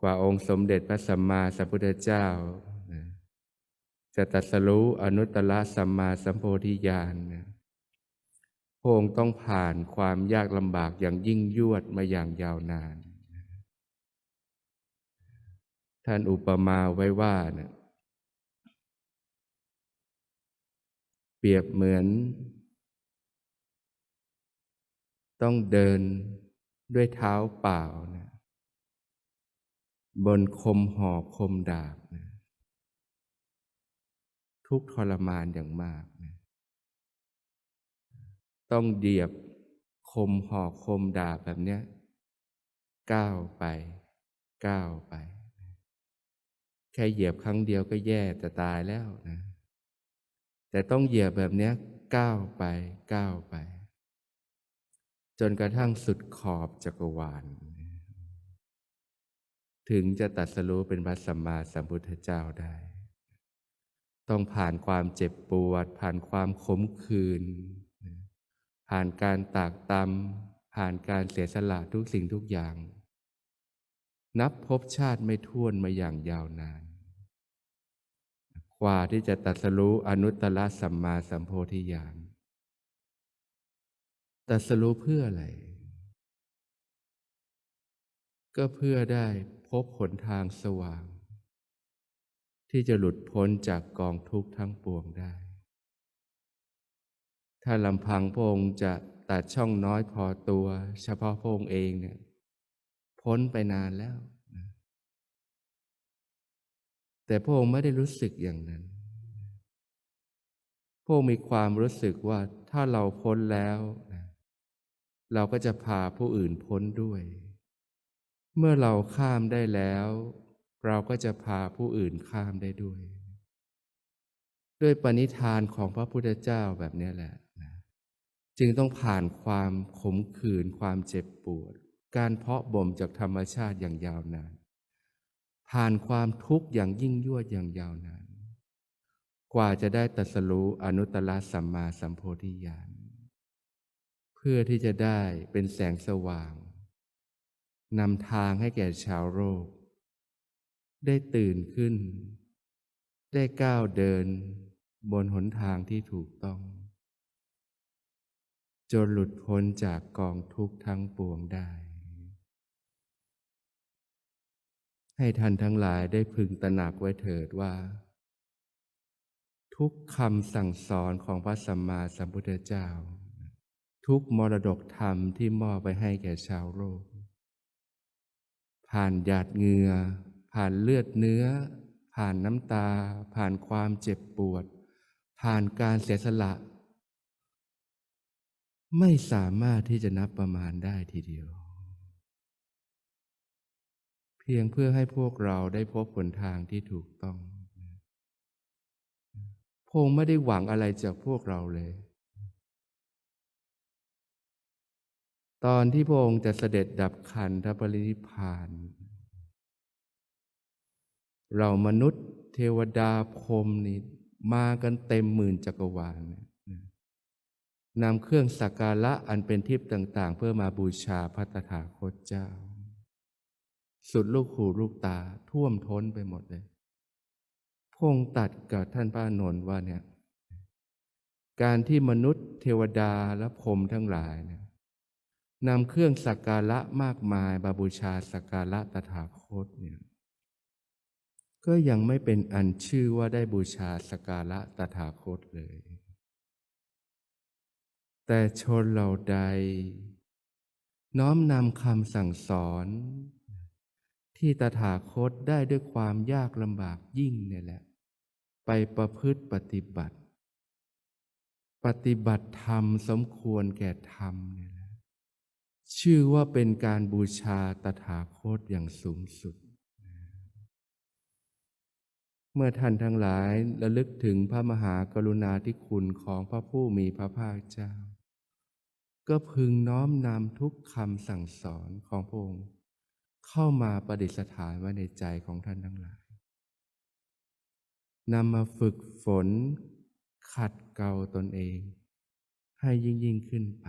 กว่าองค์สมเด็จพระสัมมาสัมพุทธเจ้าจะตรัสรู้อนุตตรสัมมาสัมโพธิญาณพระองค์ต้องผ่านความยากลำบากอย่างยิ่งยวดมาอย่างยาวนาน ท่านอุปมาไว้ว่านะเปรียบเหมือน ต้องเดินด้วยเท้าเปล่านะ บนคมหอกคมดาบนะทุกทรมานอย่างมากนะต้องเหยียบคมหอกคมดาบแบบเนี้ยก้าวไปก้าวไป แค่เหยียบครั้งเดียวก็แย่จะตายแล้วนะแต่ต้องเหยียบแบบเนี้ยก้าวไปก้าวไป จนกระทั่งสุดขอบจักรวาล ถึงจะตัดสรู้เป็นพระสัมมาสัมพุทธเจ้าได้ ต้องผ่านความเจ็บปวด ผ่านความขมขื่นผ่านการตากตำผ่านการเสียสละทุกสิ่งทุกอย่าง นับพบชาติไม่ท้วนมาอย่างยาวนาน กว่าที่จะตัดสรู้อนุตตรสัมมาสัมโพธิญาณตัดสรู้เพื่ออะไร ก็เพื่อได้ พบหนทางสว่าง ที่จะหลุดพ้นจากกองทุกข์ทั้งปวงได้ ถ้าลำพังพระองค์จะตัดช่องน้อยพอตัว เฉพาะพระองค์เองเนี่ย พ้นไปนานแล้วนะแต่พระองค์ไม่ได้รู้สึกอย่างนั้นพระองค์มีความรู้สึกว่าถ้าเราพ้นแล้วนะเราก็จะพาผู้อื่นพ้นด้วย เมื่อเราข้ามได้แล้ว เราก็จะพาผู้อื่นข้ามได้ด้วย ด้วยปณิธานของพระพุทธเจ้าแบบนี้แหละนะจึงต้องผ่านความขมขื่นความเจ็บปวด การเพาะบ่มจากธรรมชาติอย่างยาวนาน ผ่านความทุกข์อย่างยิ่งยวดอย่างยาวนานกว่าจะได้ตัสรู้อนุตตรสัมมาสัมโพธิญาณเพื่อที่จะได้เป็นแสงสว่าง นำทางให้แก่ชาวโลก ได้ตื่นขึ้น ได้ก้าวเดินบนหนทางที่ถูกต้อง จนหลุดพ้นจากกองทุกข์ทั้งปวงได้ ให้ท่านทั้งหลายได้พึงตระหนักไว้เถิดว่า ทุกคำสั่งสอนของพระสัมมาสัมพุทธเจ้า ทุกมรดกธรรมที่มอบไปให้แก่ชาวโลก ผ่านหยาดเหงื่อ ผ่านเลือดเนื้อ ผ่านน้ำตา ผ่านความเจ็บปวด ผ่านการเสียสละ ไม่สามารถที่จะนับประมาณได้ทีเดียว เพียงเพื่อให้พวกเราได้พบผลทางที่ถูกต้องพงไม่ได้หวังอะไรจากพวกเราเลย ตอนที่พระองค์จะเสด็จดับขันธปรินิพาน เรามนุษย์เทวดาพรหมนี่มากันเต็มหมื่นจักรวาลนำเครื่องสักการะอันเป็นทิพย์ต่าง ๆ เพื่อมาบูชาพระตถาคตเจ้า สุดลูกหูลูกตาท่วมท้นไปหมดเลย พงตัดกับท่านพระนนท์ว่าเนี่ย การที่มนุษย์เทวดาและพรหมทั้งหลายเนี่ย นำเครื่องสักการะมากมายบาบูชาสักการะตถาคตเนี่ยก็ยังไม่เป็นอันชื่อว่าได้บูชาสักการะตถาคตเลย แต่ชนเหล่าใด น้อมนำคำสั่งสอน ที่ตถาคตได้ด้วยความยากลำบากยิ่งเนี่ยแหละ ไปประพฤติปฏิบัติ ปฏิบัติธรรมสมควรแก่ธรรมเนี่ย ชื่อว่าเป็นการบูชาตถาคตอย่างสูงสุด เมื่อท่านทั้งหลายระลึกถึงพระมหากรุณาธิคุณของพระผู้มีพระภาคเจ้า ก็พึงน้อมนำทุกคำสั่งสอนของพระองค์เข้ามาประดิษฐานไว้ในใจของท่านทั้งหลายนำมาฝึกฝนขัดเกลาตนเอง ให้ยิ่งยิ่งขึ้นไป